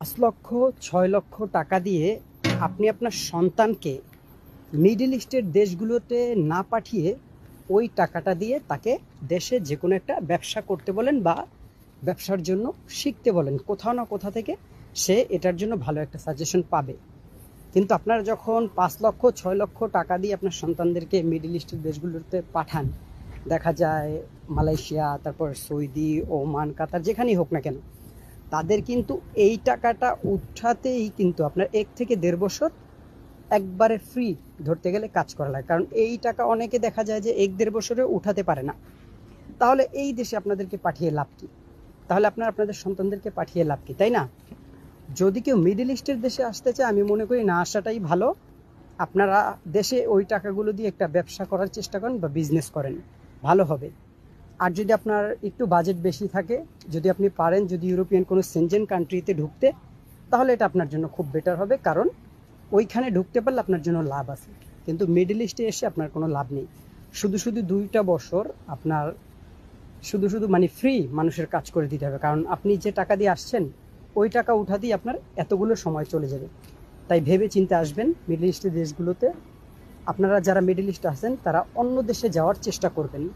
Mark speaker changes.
Speaker 1: পাঁচ লক্ষ, ছয় লক্ষ টাকা দিয়ে আপনি আপনার সন্তানকে মিডল ইস্টের দেশগুলোতে না পাঠিয়ে ওই টাকাটা দিয়ে তাকে দেশে যে কোনো একটা ব্যবসা করতে বলেন বা ব্যবসার জন্য শিখতে বলেন। কোথাও না কোথা থেকে সে এটার জন্য ভালো একটা সাজেশন পাবে। কিন্তু আপনারা যখন পাঁচ লক্ষ, ছয় লক্ষ টাকা দিয়ে আপনার সন্তানদেরকে মিডল ইস্টের দেশগুলোতে পাঠান, দেখা যায় মালয়েশিয়া, তারপর সৌদি, ওমান, কাতার, যেখানেই হোক না কেন তাদের কিন্তু এই টাকাটা উঠাতেই কিন্তু আপনার এক থেকে দেড় বছর একবারে ফ্রি ধরতে গেলে কাজ করা লাগে। কারণ এই টাকা অনেকে দেখা যায় যে এক দেড় বছরে উঠাতে পারে না। তাহলে এই দেশে আপনাদেরকে পাঠিয়ে লাভ কি? তাহলে আপনার আপনাদের সন্তানদেরকে পাঠিয়ে লাভ কি, তাই না? যদি কেউ মিডল ইস্টের দেশে আসতে চায়, আমি মনে করি না, আসাটাই ভালো। আপনারা দেশে ওই টাকাগুলো দিয়ে একটা ব্যবসা করার চেষ্টা করেন বা বিজনেস করেন। ভালো হবে। আর যদি আপনার একটু বাজেট বেশি থাকে, যদি আপনি পারেন যদি ইউরোপিয়ান কোনো সেনজেন কান্ট্রিতে ঢুকতে, তাহলে এটা আপনার জন্য খুব বেটার হবে। কারণ ওইখানে ঢুকতে পারলে আপনার জন্য লাভ আছে। কিন্তু মিডল ইস্টে এসে আপনার কোনো লাভ নেই। শুধু শুধু দুইটা বছর আপনার শুধু শুধু মানে ফ্রি মানুষের কাজ করে দিতে হবে। কারণ আপনি যে টাকা দিয়ে আসছেন, ওই টাকা উঠাতেই আপনার এতগুলো সময় চলে যাবে। তাই ভেবে চিন্তে আসবেন মিডল ইস্টের দেশগুলোতে। আপনারা যারা মিডল ইস্টে আছেন, তারা অন্য দেশে যাওয়ার চেষ্টা করবেন।